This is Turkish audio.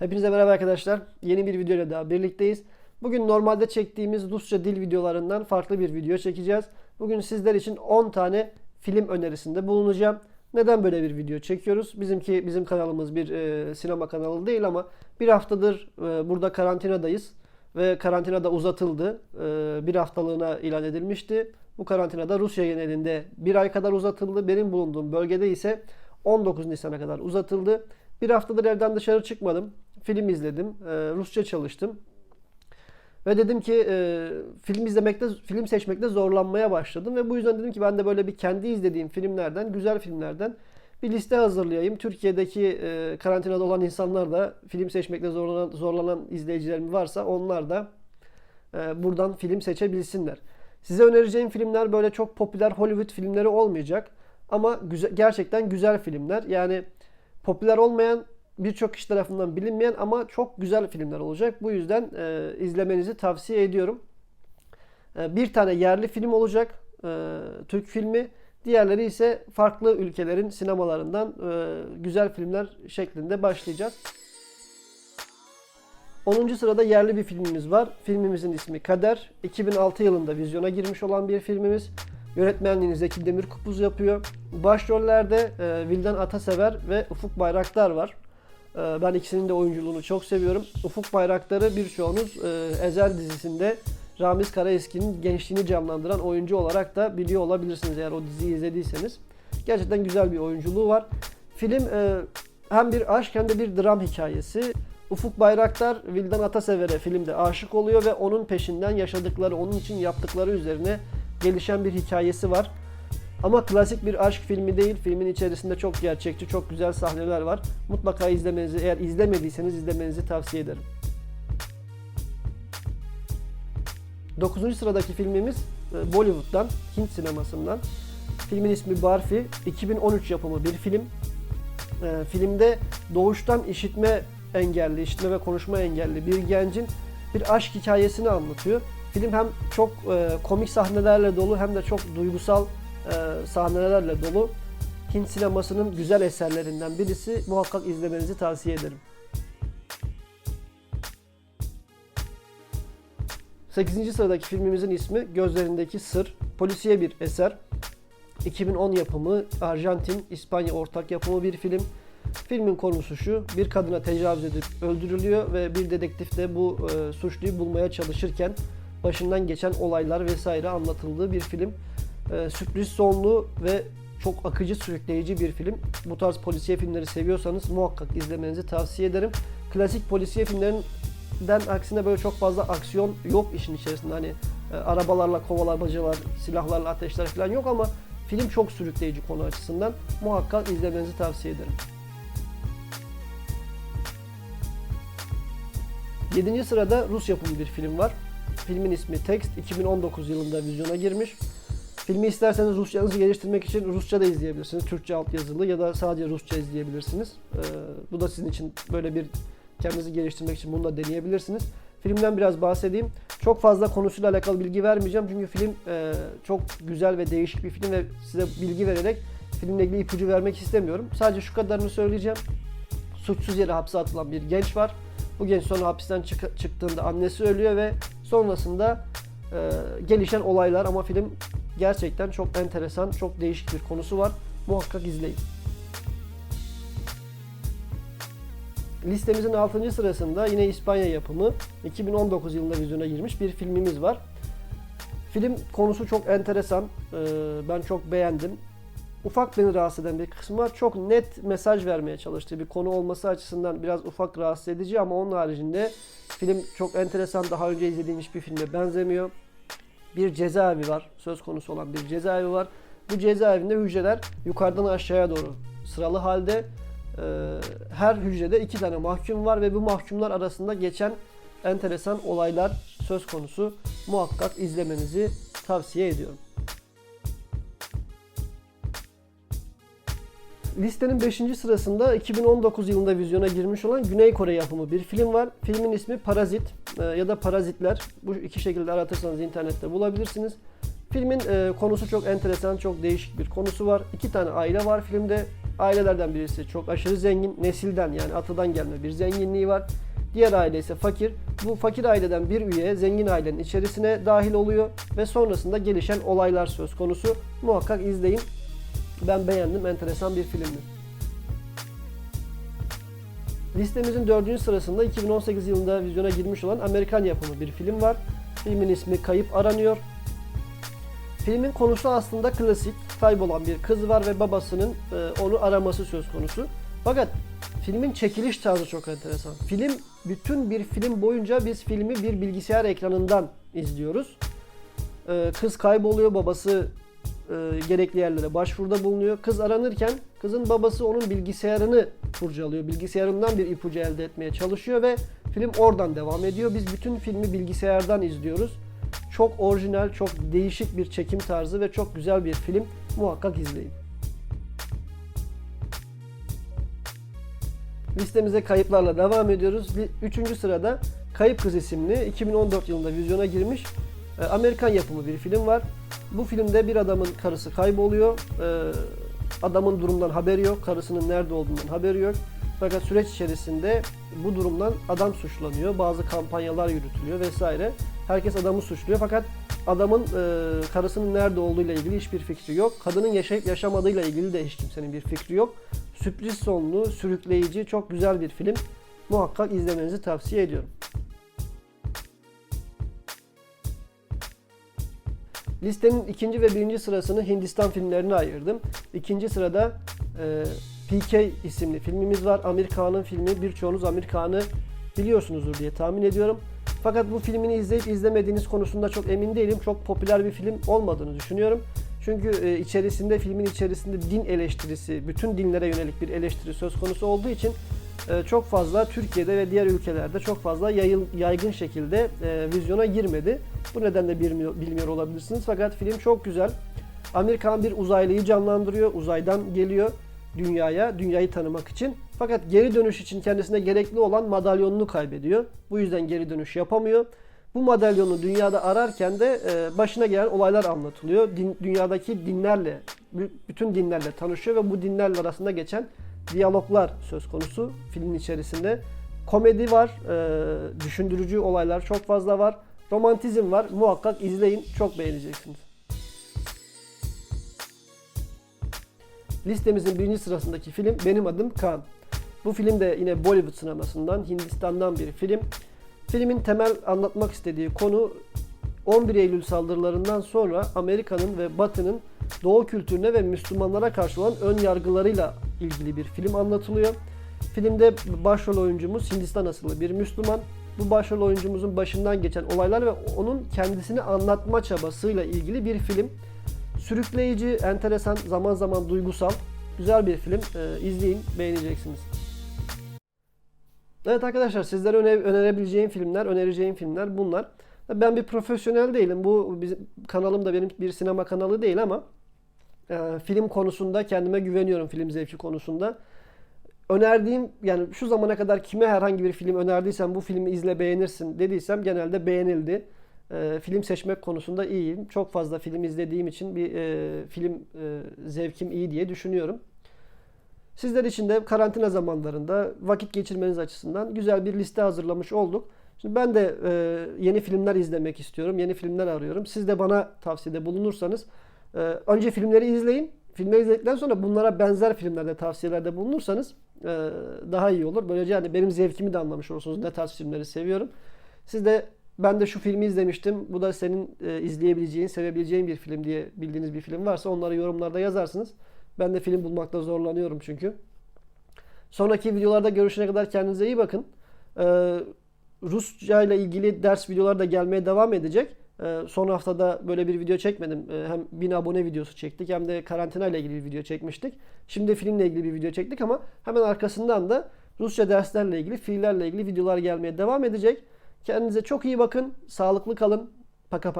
Hepinize merhaba arkadaşlar. Yeni bir videoyla daha birlikteyiz. Bugün normalde çektiğimiz Rusça dil videolarından farklı bir video çekeceğiz. Bugün sizler için 10 tane film önerisinde bulunacağım. Neden böyle bir video çekiyoruz? Bizimki bizim kanalımız bir e, sinema kanalı değil ama bir haftadır e, burada karantinadayız ve karantinada uzatıldı. E, bir haftalığına ilan edilmişti. Bu karantinada Rusya genelinde bir ay kadar uzatıldı. Benim bulunduğum bölgede ise 19 Nisan'a kadar uzatıldı. Bir haftadır evden dışarı çıkmadım. Film izledim. e, Rusça çalıştım. Ve dedim ki e, film izlemekte, film seçmekte zorlanmaya başladım. Ve bu yüzden dedim ki ben de böyle bir kendi izlediğim filmlerden, güzel filmlerden bir liste hazırlayayım. Türkiye'deki e, karantinada olan insanlar da film seçmekte zorlanan, zorlanan izleyicilerim varsa onlar da e, buradan film seçebilsinler. Size önereceğim filmler böyle çok popüler Hollywood filmleri olmayacak. Ama güzel, gerçekten güzel filmler. Yani popüler olmayan birçok kişi tarafından bilinmeyen ama çok güzel filmler olacak. Bu yüzden e, izlemenizi tavsiye ediyorum. E, bir tane yerli film olacak. e, Türk filmi. Diğerleri ise farklı ülkelerin sinemalarından e, güzel filmler şeklinde başlayacağız. 10. sırada yerli bir filmimiz var. Filmimizin ismi Kader. 2006 yılında vizyona girmiş olan bir filmimiz. Yönetmenliğini Zeki Demirkubuz yapıyor. Başrollerde e, Vildan Atasever ve Ufuk Bayraktar var. E, ben ikisinin de oyunculuğunu çok seviyorum. Ufuk Bayraktar'ı birçoğunuz e, Ezel dizisinde Ramiz Karaeski'nin gençliğini canlandıran oyuncu olarak da biliyor olabilirsiniz eğer o diziyi izlediyseniz. Gerçekten güzel bir oyunculuğu var. Film e, hem bir aşk hem de bir dram hikayesi. Ufuk Bayraktar Vildan Atasever'e filmde aşık oluyor ve onun peşinden yaşadıkları, onun için yaptıkları üzerine gelişen bir hikayesi var. Ama klasik bir aşk filmi değil. Filmin içerisinde çok gerçekçi, çok güzel sahneler var. Mutlaka izlemenizi, eğer izlemediyseniz izlemenizi tavsiye ederim. 9. sıradaki filmimiz e, Bollywood'dan, Hint sinemasından. Filmin ismi Barfi. 2013 yapımı bir film. E, filmde doğuştan işitme engelli, işitme ve konuşma engelli bir gencin bir aşk hikayesini anlatıyor. Film hem çok e, komik sahnelerle dolu hem de çok duygusal e, sahnelerle dolu. Hint sinemasının güzel eserlerinden birisi. Muhakkak izlemenizi tavsiye ederim. 8. sıradaki filmimizin ismi Gözlerindeki Sır. Polisiye bir eser. 2010 yapımı, Arjantin, İspanya ortak yapımı bir film. Filmin konusu şu, bir kadına tecavüz edip öldürülüyor ve bir dedektif de bu e, suçluyu bulmaya çalışırken başından geçen olaylar vesaire anlatıldığı bir film. E, sürpriz sonlu ve çok akıcı, sürükleyici bir film. Bu tarz polisiye filmleri seviyorsanız muhakkak izlemenizi tavsiye ederim. Klasik polisiye filmlerinden aksine böyle çok fazla aksiyon yok işin içerisinde. Hani e, arabalarla kovalamacalar, silahlarla ateşler falan yok ama film çok sürükleyici konu açısından. Muhakkak izlemenizi tavsiye ederim. 7. sırada Rus yapımı bir film var. Filmin ismi Text. 2019 yılında vizyona girmiş. Filmi isterseniz Rusçanızı geliştirmek için Rusça da izleyebilirsiniz. Türkçe altyazılı ya da sadece Rusça izleyebilirsiniz. Ee, bu da sizin için böyle bir kendinizi geliştirmek için bunu da deneyebilirsiniz. Filmden biraz bahsedeyim. Çok fazla konusuyla alakalı bilgi vermeyeceğim çünkü film e, çok güzel ve değişik bir film ve size bilgi vererek filmle ilgili ipucu vermek istemiyorum. Sadece şu kadarını söyleyeceğim. Suçsuz yere hapse atılan bir genç var. Bu genç sonra hapisten çık- çıktığında annesi ölüyor ve sonrasında e, gelişen olaylar ama film gerçekten çok enteresan, çok değişik bir konusu var. Muhakkak izleyin. Listemizin 6. sırasında yine İspanya yapımı 2019 yılında vizyona girmiş bir filmimiz var. Film konusu çok enteresan. Ben çok beğendim. Ufak beni rahatsız eden bir kısmı var. Çok net mesaj vermeye çalıştığı bir konu olması açısından biraz ufak rahatsız edici ama onun haricinde film çok enteresan. Daha önce izlediğim hiçbir filme benzemiyor. Bir cezaevi var. Söz konusu olan bir cezaevi var. Bu cezaevinde hücreler yukarıdan aşağıya doğru sıralı halde. Ee, her hücrede iki tane mahkum var ve bu mahkumlar arasında geçen enteresan olaylar söz konusu. Muhakkak izlemenizi tavsiye ediyorum. Listenin 5. sırasında 2019 yılında vizyona girmiş olan Güney Kore yapımı bir film var. Filmin ismi Parazit e, ya da Parazitler. Bu iki şekilde aratırsanız internette bulabilirsiniz. Filmin e, konusu çok enteresan, çok değişik bir konusu var. İki tane aile var filmde. Ailelerden birisi çok aşırı zengin, nesilden yani atadan gelme bir zenginliği var. Diğer aile ise fakir. Bu fakir aileden bir üye zengin ailenin içerisine dahil oluyor ve sonrasında gelişen olaylar söz konusu. Muhakkak izleyin. Ben beğendim. Enteresan bir filmdi. Listemizin dördüncü sırasında 2018 yılında vizyona girmiş olan Amerikan yapımı bir film var. Filmin ismi Kayıp Aranıyor. Filmin konusu aslında klasik. Kaybolan bir kız var ve babasının e, onu araması söz konusu. Fakat filmin çekiliş tarzı çok enteresan. Film, bütün bir film boyunca biz filmi bir bilgisayar ekranından izliyoruz. E, kız kayboluyor, babası e, gerekli yerlere başvuruda bulunuyor. Kız aranırken kızın babası onun bilgisayarını kurcalıyor. Bilgisayarından bir ipucu elde etmeye çalışıyor ve film oradan devam ediyor. Biz bütün filmi bilgisayardan izliyoruz. Çok orijinal, çok değişik bir çekim tarzı ve çok güzel bir film. Muhakkak izleyin. Listemize kayıplarla devam ediyoruz. Üçüncü sırada Kayıp Kız isimli 2014 yılında vizyona girmiş e, Amerikan yapımı bir film var. Bu filmde bir adamın karısı kayboluyor. E, Adamın durumdan haberi yok. Karısının nerede olduğundan haberi yok. Fakat süreç içerisinde bu durumdan adam suçlanıyor. Bazı kampanyalar yürütülüyor vesaire. Herkes adamı suçluyor fakat adamın e, karısının nerede olduğuyla ilgili hiçbir fikri yok. Kadının yaşayıp yaşamadığıyla ilgili de hiç kimsenin bir fikri yok. Sürpriz sonlu, sürükleyici, çok güzel bir film. Muhakkak izlemenizi tavsiye ediyorum. Listenin ikinci ve birinci sırasını Hindistan filmlerine ayırdım. İkinci sırada e, PK isimli filmimiz var. Amerikan'ın filmi. Birçoğunuz Amerikan'ı biliyorsunuzdur diye tahmin ediyorum. Fakat bu filmini izleyip izlemediğiniz konusunda çok emin değilim. Çok popüler bir film olmadığını düşünüyorum. Çünkü e, içerisinde filmin içerisinde din eleştirisi, bütün dinlere yönelik bir eleştiri söz konusu olduğu için çok fazla Türkiye'de ve diğer ülkelerde çok fazla yayıl, yaygın şekilde e, vizyona girmedi. Bu nedenle bilmiyor, bilmiyor olabilirsiniz. Fakat film çok güzel. Amerikan bir uzaylıyı canlandırıyor. Uzaydan geliyor dünyaya, dünyayı tanımak için. Fakat geri dönüş için kendisine gerekli olan madalyonunu kaybediyor. Bu yüzden geri dönüş yapamıyor. Bu madalyonu dünyada ararken de e, başına gelen olaylar anlatılıyor. Din, dünyadaki dinlerle, bütün dinlerle tanışıyor ve bu dinlerle arasında geçen diyaloglar söz konusu filmin içerisinde. Komedi var, e, düşündürücü olaylar çok fazla var. Romantizm var. Muhakkak izleyin. Çok beğeneceksiniz. Listemizin birinci sırasındaki film Benim Adım Kaan. Bu film de yine Bollywood sinemasından, Hindistan'dan bir film. Filmin temel anlatmak istediği konu 11 Eylül saldırılarından sonra Amerika'nın ve Batı'nın Doğu kültürüne ve Müslümanlara karşı olan ön yargılarıyla ilgili bir film anlatılıyor. Filmde başrol oyuncumuz Hindistan asıllı bir Müslüman. Bu başrol oyuncumuzun başından geçen olaylar ve onun kendisini anlatma çabasıyla ilgili bir film. Sürükleyici, enteresan, zaman zaman duygusal, güzel bir film. Ee, izleyin, beğeneceksiniz. Evet arkadaşlar sizlere öne- önerebileceğim filmler, önereceğim filmler bunlar. Ben bir profesyonel değilim. Bu bizim kanalım da benim bir sinema kanalı değil ama e, film konusunda kendime güveniyorum film zevki konusunda. Önerdiğim yani şu zamana kadar kime herhangi bir film önerdiysem bu filmi izle beğenirsin dediysem genelde beğenildi. E, film seçmek konusunda iyiyim. Çok fazla film izlediğim için bir e, film e, zevkim iyi diye düşünüyorum. Sizler için de karantina zamanlarında vakit geçirmeniz açısından güzel bir liste hazırlamış olduk. Şimdi ben de e, yeni filmler izlemek istiyorum. Yeni filmler arıyorum. Siz de bana tavsiyede bulunursanız e, önce filmleri izleyin. Filmleri izledikten sonra bunlara benzer filmlerde tavsiyelerde bulunursanız e, daha iyi olur. Böylece hani benim zevkimi de anlamış olursunuz. Ne tarz filmleri seviyorum. Siz de ben de şu filmi izlemiştim. Bu da senin e, izleyebileceğin, sevebileceğin bir film diye bildiğiniz bir film varsa onları yorumlarda yazarsınız. Ben de film bulmakta zorlanıyorum çünkü. Sonraki videolarda görüşene kadar kendinize iyi bakın. Ee, Rusça ile ilgili ders videoları da gelmeye devam edecek. Ee, son haftada böyle bir video çekmedim. Ee, hem 1000 abone videosu çektik hem de karantina ile ilgili bir video çekmiştik. Şimdi filmle ilgili bir video çektik ama hemen arkasından da Rusça derslerle ilgili, fiillerle ilgili videolar gelmeye devam edecek. Kendinize çok iyi bakın. Sağlıklı kalın. Paka paka.